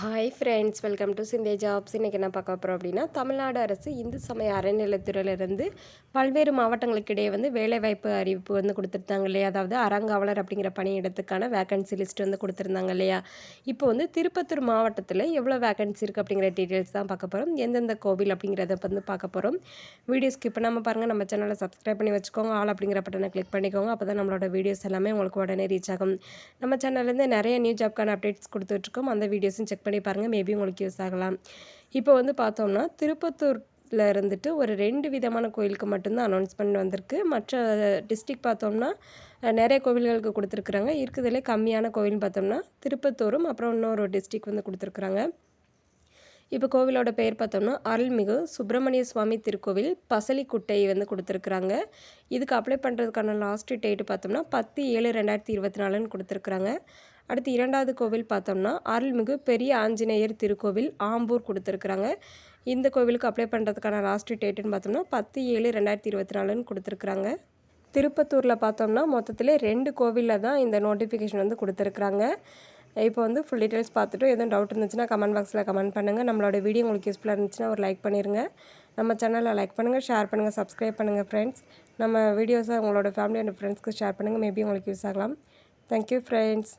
Hi friends welcome to சிந்தே jobs இன்றைக்கி என்ன பார்க்க போகிறோம் அப்படின்னா தமிழ்நாடு அரசு இந்து சமய அறநிலைத்துறையிலிருந்து பல்வேறு மாவட்டங்களுக்கு இடையே வந்து வேலைவாய்ப்பு அறிவிப்பு வந்து கொடுத்துருந்தாங்க இல்லையா? அதாவது அறங்காவலர் அப்படிங்கிற பணியிடத்துக்கான வேகன்சி லிஸ்ட் வந்து கொடுத்துருந்தாங்க இல்லையா? இப்போ வந்து திருப்பத்தூர் மாவட்டத்தில் எவ்வளோ வேகன்சி இருக்குது அப்படிங்கிற டீட்டெயில்ஸ் தான் பார்க்க போகிறோம் எந்தெந்த கோவில் அப்படிங்கிறத வந்து பார்க்க போகிறோம் வீடியோ ஸ்கிப் பண்ணாமல் பாருங்கள் நம்ம சேனலை சப்ஸ்கிரைப் பண்ணி வச்சுக்கோங்க. ஆல் அப்படிங்கிற பட்டனை கிளிக் பண்ணிக்கோங்க. அப்போ தான் நம்மளோட வீடியோஸ் எல்லாமே உங்களுக்கு உடனே ரீச் ஆகும். நம்ம சேனல்லேருந்து நிறைய நியூ ஜாப்க்கான அப்டேட்ஸ் கொடுத்துட்ருக்கோம் அந்த வீடியோஸும் செக் பண்ணி பாருங்கள் மேபி உங்களுக்கு யூஸ் ஆகலாம். இப்போ வந்து பார்த்தோம்னா திருப்பத்தூரில் இருந்துட்டு ஒரு ரெண்டு விதமான கோயிலுக்கு மட்டும்தான் அனௌன்ஸ்மெண்ட் வந்திருக்கு. மற்ற டிஸ்ட்ரிக் பார்த்தோம்னா நிறைய கோவில்களுக்கு கொடுத்துருக்குறாங்க. இருக்கிறதுலே கம்மியான கோவில்னு பார்த்தோம்னா திருப்பத்தூரும் அப்புறம் இன்னொரு டிஸ்ட்ரிக் வந்து கொடுத்துருக்குறாங்க. இப்போ கோவிலோட பெயர் பார்த்தோம்னா அருள்மிகு சுப்பிரமணிய சுவாமி திருக்கோவில் பசலிக்குட்டை வந்து கொடுத்துருக்குறாங்க. இதுக்கு அப்ளை பண்ணுறதுக்கான லாஸ்ட் டேட்டு பார்த்தோம்னா பத்து ஏழு ரெண்டாயிரத்தி இருபத்தி நாலுன்னு கொடுத்துருக்குறாங்க. அடுத்து இரண்டாவது கோவில் பார்த்தோம்னா அருள்மிகு பெரிய ஆஞ்சநேயர் திருக்கோவில் ஆம்பூர் கொடுத்துருக்குறாங்க. இந்த கோவிலுக்கு அப்ளை பண்ணுறதுக்கான லாஸ்ட் டேட்டுன்னு பார்த்தோம்னா பத்து ஏழு ரெண்டாயிரத்தி இருபத்தி நாலுன்னு கொடுத்துருக்குறாங்க. திருப்பத்தூரில் பார்த்தோம்னா மொத்தத்தில் ரெண்டு கோவிலில் தான் இந்த நோட்டிஃபிகேஷன் வந்து கொடுத்துருக்குறாங்க. இப்போ வந்து ஃபுல் டீட்டெயில்ஸ் பார்த்துட்டு எதுவும் டவுட் இருந்துச்சுன்னா கமெண்ட் பாக்ஸில் கமெண்ட் பண்ணுங்கள் நம்மளோட வீடியோ உங்களுக்கு யூஸ்ஃபுல்லாக இருந்துச்சுன்னா ஒரு லைக் பண்ணிடுங்க நம்ம சேனலில் லைக் பண்ணுங்கள் ஷேர் பண்ணுங்கள் சப்ஸ்கிரைப் பண்ணுங்கள் ஃப்ரெண்ட்ஸ் நம்ம வீடியோஸை உங்களோட ஃபேமிலி அண்ட் ஃப்ரெண்ட்ஸ்க்கு ஷேர் பண்ணுங்கள் மேபி உங்களுக்கு யூஸ் ஆகலாம். Thank you friends